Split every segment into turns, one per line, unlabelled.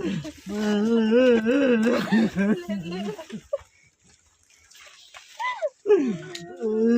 Oh, my God.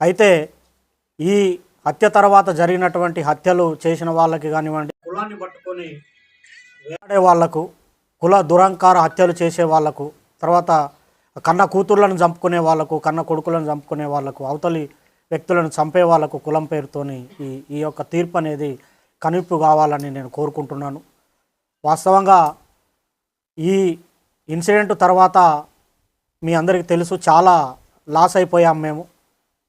అయితే ఈ హత్య తర్వాత జరిగినటువంటి హత్యలు చేసిన వాళ్ళకి కానివ్వండి కులాన్ని పట్టుకొని వేలాడే వాళ్ళకు కుల దురంకార హత్యలు చేసే వాళ్ళకు తర్వాత కన్న కూతుర్లను చంపుకునే వాళ్ళకు కన్న కొడుకులను చంపుకునే వాళ్ళకు అవతలి వ్యక్తులను చంపే వాళ్ళకు కులం పేరుతోని ఈ ఈ యొక్క తీర్పు అనేది కనువిప్పు కావాలని నేను కోరుకుంటున్నాను. వాస్తవంగా ఈ ఇన్సిడెంట్ తర్వాత మీ అందరికీ తెలుసు చాలా లాస్ అయిపోయాం మేము.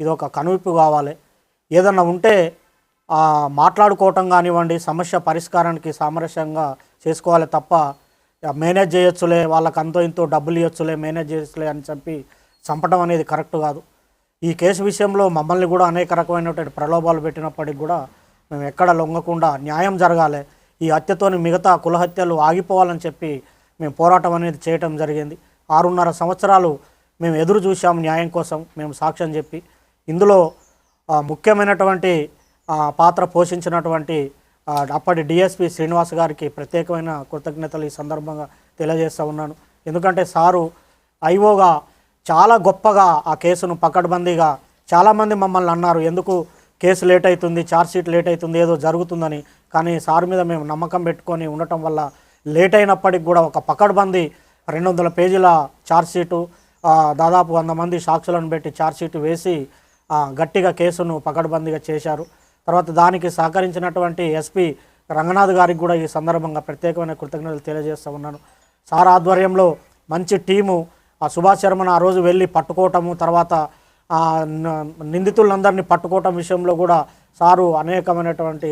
ఇది ఒక కనువిప్పు కావాలి. ఏదన్నా ఉంటే మాట్లాడుకోవటం కానివ్వండి సమస్య పరిష్కారానికి సామరస్యంగా చేసుకోవాలి తప్ప మేనేజ్ చేయొచ్చులే వాళ్ళకి అంతో ఇంతో డబ్బులు ఇవ్వచ్చులే మేనేజ్ చేయొచ్చులే అని చెప్పి చంపడం అనేది కరెక్ట్ కాదు. ఈ కేసు విషయంలో మమ్మల్ని కూడా అనేక రకమైనటువంటి ప్రలోభాలు పెట్టినప్పటికి కూడా మేము ఎక్కడ లొంగకుండా న్యాయం జరగాలి. ఈ హత్యతోని మిగతా కులహత్యలు ఆగిపోవాలని చెప్పి మేము పోరాటం అనేది చేయటం జరిగింది. ఆరున్నర సంవత్సరాలు మేము ఎదురు చూసాం న్యాయం కోసం మేము సాక్ష్యం చెప్పి ఇందులో ముఖ్యమైనటువంటి పాత్ర పోషించినటువంటి అప్పటి డిఎస్పి శ్రీనివాస్ గారికి ప్రత్యేకమైన కృతజ్ఞతలు ఈ సందర్భంగా తెలియజేస్తూ ఉన్నాను. ఎందుకంటే సారు ఐఓగా చాలా గొప్పగా ఆ కేసును పకడ్బందీగా చాలామంది మమ్మల్ని అన్నారు. ఎందుకు కేసు లేట్ అవుతుంది ఛార్జ్ షీట్ లేట్ అవుతుంది ఏదో జరుగుతుందని. కానీ సార్ మీద మేము నమ్మకం పెట్టుకొని ఉండటం వల్ల లేట్ అయినప్పటికి కూడా ఒక పకడ్బందీ రెండు వందల పేజీల ఛార్జ్ షీటు దాదాపు వంద మంది సాక్షులను పెట్టి ఛార్జ్ షీట్ వేసి గట్టిగా కేసును పకడ్బందీగా చేశారు. తర్వాత దానికి సహకరించినటువంటి ఎస్పీ రంగనాథ్ గారికి కూడా ఈ సందర్భంగా ప్రత్యేకమైన కృతజ్ఞతలు తెలియజేస్తూ ఉన్నాను. సార్ ఆధ్వర్యంలో మంచి టీము ఆ సుభాష్ శర్మను ఆ రోజు వెళ్ళి పట్టుకోవటము తర్వాత నిందితులందరినీ పట్టుకోవటం విషయంలో కూడా సారు అనేకమైనటువంటి